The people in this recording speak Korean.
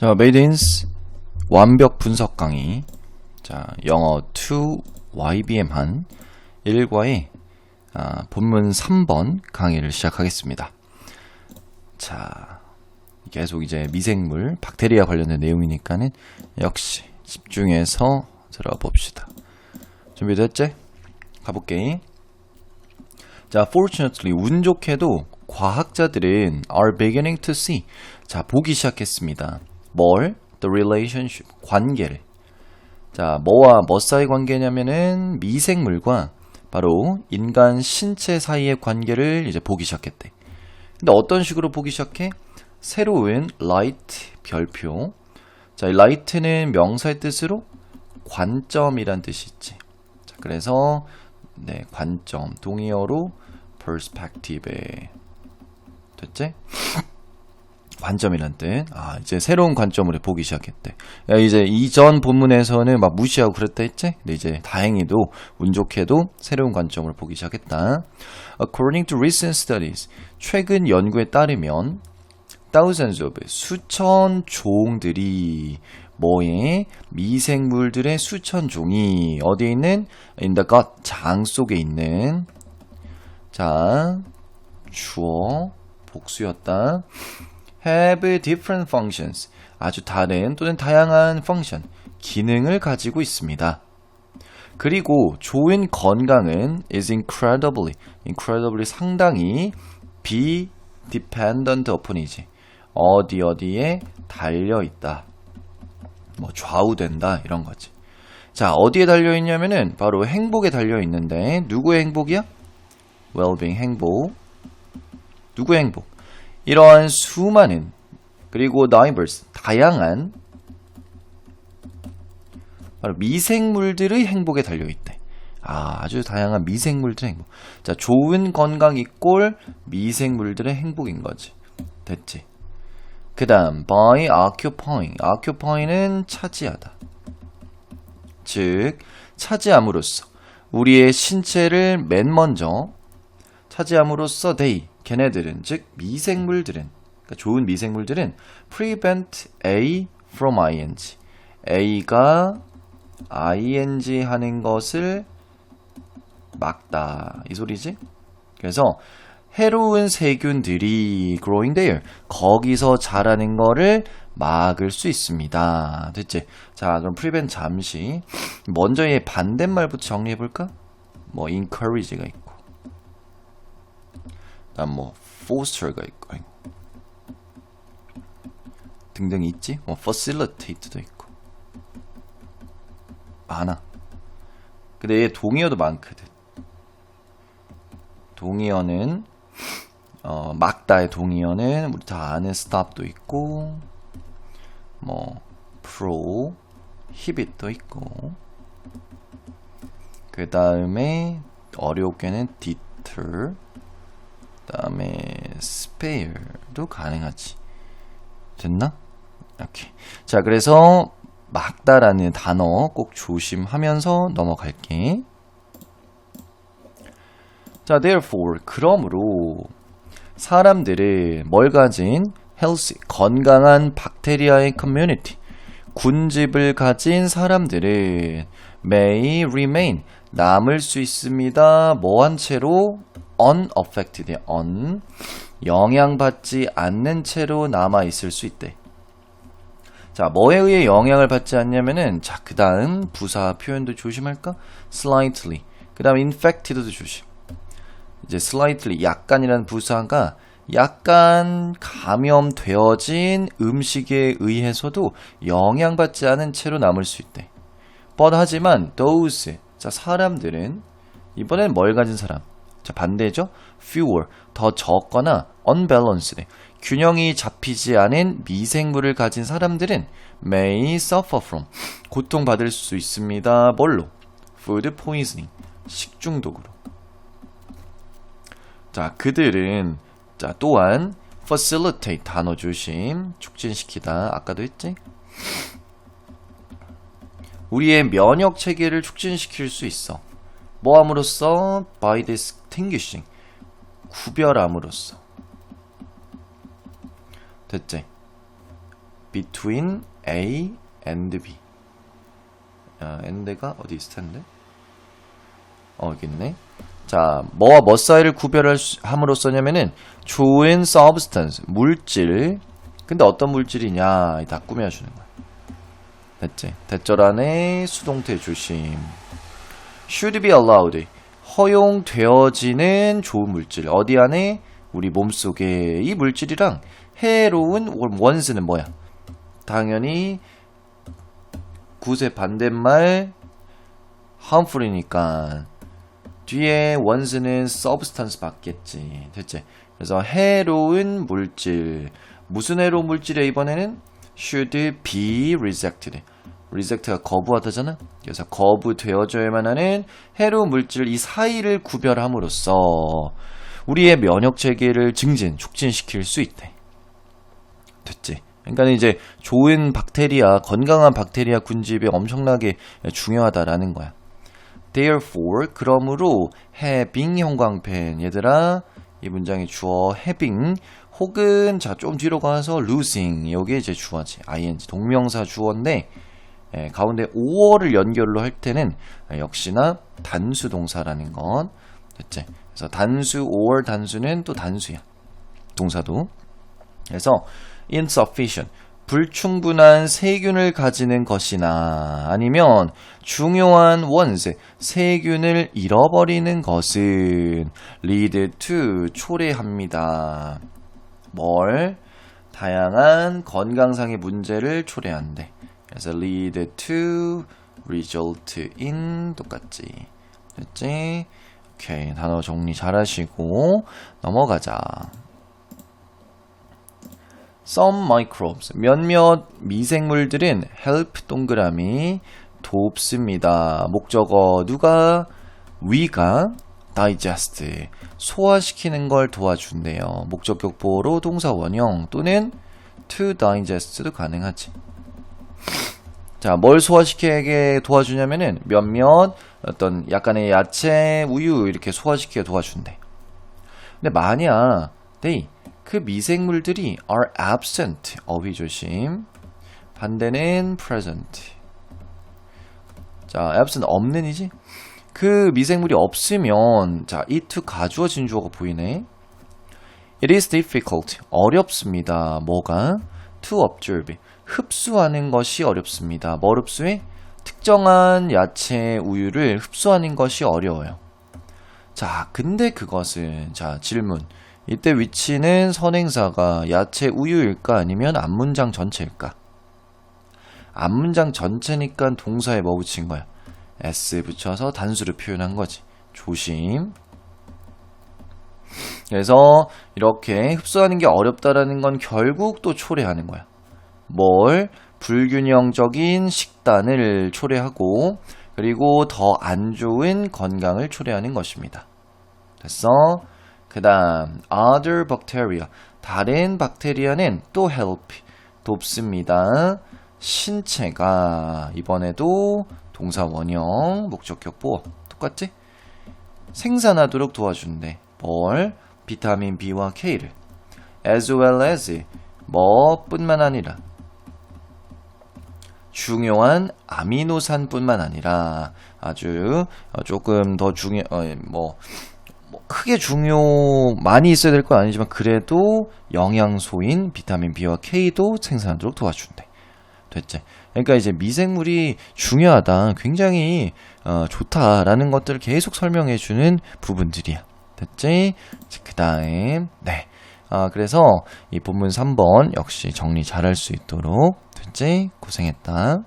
자, 메이드인스 완벽 분석 강의. 자, 영어 2 YBM 한 1과의 아, 본문 3번 강의를 시작하겠습니다. 자, 계속 이제 미생물, 박테리아 관련된 내용이니까는 역시 집중해서 들어봅시다. 준비됐지? 가볼게. 자, fortunately, 운 좋게도 과학자들은 are beginning to see. 자, 보기 시작했습니다. 뭘? The relationship, 관계를. 자, 뭐와 뭐 사이 관계냐면은 미생물과 바로 인간 신체 사이의 관계를 이제 보기 시작했대. 근데 어떤 식으로 보기 시작해? 새로운 light 별표. 자, 이 light는 명사의 뜻으로 관점이란 뜻이 있지. 자, 그래서 네, 관점 동의어로 perspective에 됐지? 관점이란 뜻. 아, 이제 새로운 관점으로 보기 시작했대. 야, 이제 이전 본문에서는 막 무시하고 그랬다 했지? 근데 이제 다행히도 운 좋게도 새로운 관점을 보기 시작했다. According to recent studies, 최근 연구에 따르면 thousands of 수천 종들이 뭐에 미생물들의 수천 종이 어디에 있는 in the gut 장 속에 있는 자 주어 복수였다. Have different functions. 아주 다른 또는 다양한 function, 기능을 가지고 있습니다. 그리고 좋은 건강은 is incredibly, incredibly 상당히 be dependent upon이지. 어디 어디에 달려 있다. 뭐 좌우된다 이런 거지. 자, 어디에 달려 있냐면은 바로 행복에 달려 있는데 누구의 행복이야? well-being 행복. 누구의 행복? 이러한 수많은 그리고 diverse 다양한 바로 미생물들의 행복에 달려 있대. 아, 아주 다양한 미생물들의 행복. 자, 좋은 건강 이꼴 미생물들의 행복인 거지. 됐지? 그 다음, by occupying. occupy는 차지하다. 즉, 차지함으로써 우리의 신체를 맨 먼저 차지함으로써 they, 걔네들은, 즉 미생물들은, 그러니까 좋은 미생물들은 prevent A from ing. A가 ing 하는 것을 막다. 이 소리지? 그래서 해로운 세균들이 growing there 거기서 자라는 거를 막을 수 있습니다. 됐지? 자, 그럼 prevent 잠시 먼저 얘 반대말부터 정리해 볼까? 뭐 encourage가 있고, 다음 뭐 foster가 있고 등등 있지? 뭐 facilitate도 있고 많아. 근데 얘 동의어도 많거든. 동의어는 어, 막다의 동의어는 우리 다 아는 stop도 있고 뭐 pro, hibit도 있고 그 다음에 어렵게는 deter 그 다음에 spare도 가능하지. 됐나? 이렇게 자 그래서 막다라는 단어 꼭 조심하면서 넘어갈게. 자, therefore, 그러므로 사람들은 뭘 가진? healthy, 건강한 박테리아의 community, 군집을 가진 사람들은 may remain, 남을 수 있습니다. 뭐한 채로 unaffected, un, 영향받지 않는 채로 남아 있을 수 있대. 자, 뭐에 의해 영향을 받지 않냐면은 자, 그다음 부사 표현도 조심할까? slightly. 그다음 infected도 조심. 이제 slightly 약간이라는 부사가 약간 감염되어진 음식에 의해서도 영향받지 않은 채로 남을 수 있대. but 하지만 those 자 사람들은 이번엔 뭘 가진 사람? 자 반대죠. fewer 더 적거나 unbalanced 균형이 잡히지 않은 미생물을 가진 사람들은 may suffer from 고통받을 수 있습니다. 뭘로? food poisoning 식중독으로. 자, 그들은 자, 또한 facilitate 단어 조심, 촉진시키다. 아까도 했지? 우리의 면역 체계를 촉진시킬 수 있어. 뭐 함으로써 by distinguishing 구별함으로써 됐지? between A and B. 아, and가 어디 있을 텐데? 어, 여기 있네. 자, 뭐와 뭐 사이를 구별할 수- 함으로써냐면은 좋은 substance, 물질. 근데 어떤 물질이냐? 다 꾸며주는 거야. 됐지? 대절 안에 수동태 조심. should be allowed. 허용되어지는 좋은 물질. 어디 안에? 우리 몸속에 이 물질이랑 해로운 원스는 뭐야? 당연히 굿의 반대말 harmful이니까 뒤에 원스는 substance 받겠지. 됐지? 그래서 해로운 물질. 무슨 해로운 물질이야 이번에는? should be rejected. Reject가 거부하다잖아. 그래서 거부되어져야만 하는 해로운 물질 이 사이를 구별함으로써 우리의 면역 체계를 증진, 촉진시킬 수 있대. 됐지? 그러니까 이제 좋은 박테리아, 건강한 박테리아 군집이 엄청나게 중요하다라는 거야. Therefore, 그러므로 having 형광펜 얘들아 이 문장의 주어 having 혹은 자 좀 뒤로 가서 losing 여기에 이제 주어지 ing 동명사 주어인데 예, 가운데 5어를 연결로 할 때는 역시나 단수 동사라는 건 됐지? 그래서 단수 5월 단수는 또 단수야 동사도 그래서 insufficient 불충분한 세균을 가지는 것이나 아니면 중요한 원스 세균을 잃어버리는 것은 lead to 초래합니다. 뭘 다양한 건강상의 문제를 초래한대. 그래서 lead to result in 똑같지. 됐지? 오케이 단어 정리 잘 하시고 넘어가자. Some microbes 몇몇 미생물들은 help 동그라미 돕습니다. 목적어 누가 위가 digest 소화시키는 걸 도와준대요. 목적 격 보로 동사 원형 또는 to digest도 가능하지. 자, 뭘 소화시키게 도와주냐면은 몇몇 어떤 약간의 야채, 우유 이렇게 소화시키게 도와준대. 근데 만약 they 그 미생물들이 are absent 어휘 조심 반대는 present. 자 absent 없는이지? 그 미생물이 없으면 자 it to 가주어 진 주어가 보이네. It is difficult 어렵습니다. 뭐가 to observe 흡수하는 것이 어렵습니다 뭘 흡수해 특정한 야채 우유를 흡수하는 것이 어려워요 자 근데 그것은 자 질문 이때 위치는 선행사가 야채 우유일까 아니면 앞문장 전체일까? 앞문장 전체니까 동사에 뭐 붙인 거야? s 붙여서 단수를 표현한 거지. 조심. 그래서 이렇게 흡수하는 게 어렵다라는 건 결국 또 초래하는 거야. 뭘? 불균형적인 식단을 초래하고 그리고 더 안 좋은 건강을 초래하는 것입니다. 됐어? 그 다음 other bacteria 다른 박테리아는 또 help 돕습니다. 신체가 이번에도 동사 원형 목적격 보어 똑같지? 생산하도록 도와준대. 뭘? 비타민 B와 K를 as well as 뭐뿐만 아니라 중요한 아미노산뿐만 아니라 아주 어, 조금 더 중요 어, 뭐 뭐 크게 중요 많이 있어야 될 건 아니지만 그래도 영양소인 비타민 B와 K도 생산하도록 도와준대. 됐지? 그러니까 이제 미생물이 중요하다, 굉장히 어, 좋다라는 것들을 계속 설명해주는 부분들이야. 됐지? 그 다음 네. 아 그래서 이 본문 3번 역시 정리 잘할 수 있도록 됐지? 고생했다.